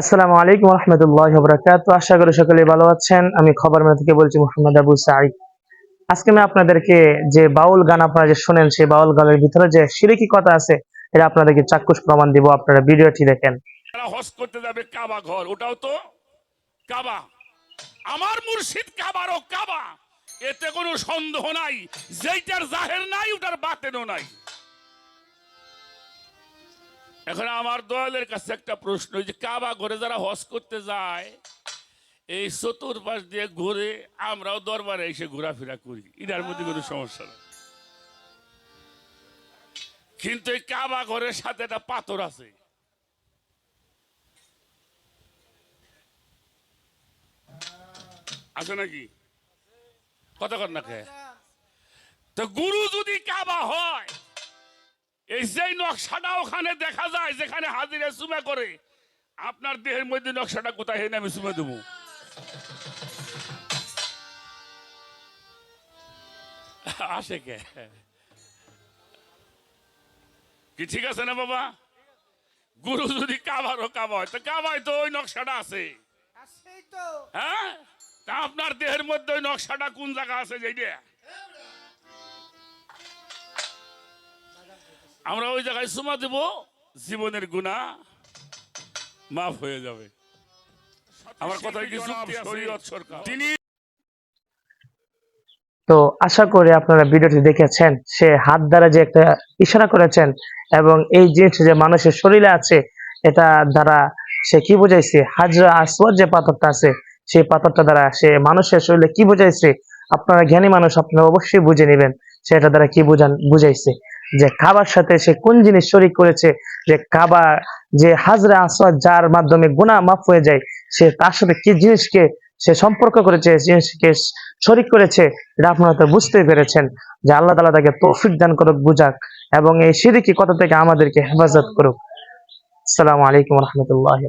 আসসালামু আলাইকুম রহমতুল্লাহ বরাকাত আশা করি সকলে ভালো আছেন। আমি খবর মেলা থেকে বলছি মোহাম্মদ আবু সাঈদ। আজকে আমি আপনাদেরকে যে বাউল গান আপনারা যে শোনেন, সেই বাউল গানের ভিতরে যে সিরিকি কথা আছে, এটা আপনাদেরকে চাক্ষুষ প্রমাণ দিব। আপনারা ভিডিওটি দেখেন। হজ করতে যাবে কাবা ঘর। ওটাও তো কাবা। আমার মুর্শিদ কাবারও কাবা। এতে কোনো সন্দেহ নাই। যেইটার জাহের নাই, ওটার বাতেনও নাই। এখন আমার দয়ালের কাছে একটা প্রশ্ন যে কাবা ঘরে যারা হজ করতে যায়, এই চতুর্পাশ দিয়ে ঘুরে আমরাও দরবারে এসে ঘোরাফেরা করি। এটার মধ্যে কোনো সমস্যা নেই। কিন্তু এই কাবা ঘরের সাথে একটা পাথর আছে। আছে নাকি? কত কর না তো গুরু যদি কাবা হয় এই যে নকশাটা ওখানে দেখা যায় যেখানে হাজিরে সুমে করে আপনার দেহের মধ্যে নকশাটা কোথায় হেনে আমি সুমে দেবো? আসে কে? কি ঠিক আছে না বাবা? গুরু যদি কাবারও কাবা হয় তো কাবায় তো ওই নকশাটা আছে। হ্যাঁ? তা আপনার দেহের মধ্যে ওই নকশাটা কোন জায়গা আছে যেটা আমরা ওই জায়গায় সুমা দেব জীবনের গুণা মাফ হয়ে যাবে। আমার কথায় কি শরীয়ত সরকার। তিনি তো আশা করি আপনারা ভিডিওটি দেখেছেন সে হাত দ্বারা যে একটা ইশারা করেছেন এবং এই জিনিস যে মানুষের শরীরে আছে এটা দ্বারা সে কি বুঝাইছে? হাজরা আসওয়াদ যে পাথরটা আছে সেই পাথরটা দ্বারা সে মানুষের শরীরে কি বুঝাইছে? আপনারা জ্ঞানী মানুষ আপনারা অবশ্যই বুঝে নেবেন সেটা দ্বারা কি বুঝান বুঝাইছে। যে কাবার সাথে সে কোন জিনিস শরিক করেছে, যে কাবা যে হাজরা আসওয়াদ যার মাধ্যমে গুনাহ মাফ হয়ে যায়, সে তার সাথে কি জিনিসকে সে সম্পর্ক করেছে জিনিসকে শরিক করেছে, এটা আপনারা তো বুঝতেই পেরেছেন। যে আল্লাহ তালা তাকে তৌফিক দান করুক, বুঝাক, এবং এই সিরিকি কথা থেকে আমাদেরকে হেফাজত করুক। আসসালামু আলাইকুম রহমতুল্লাহ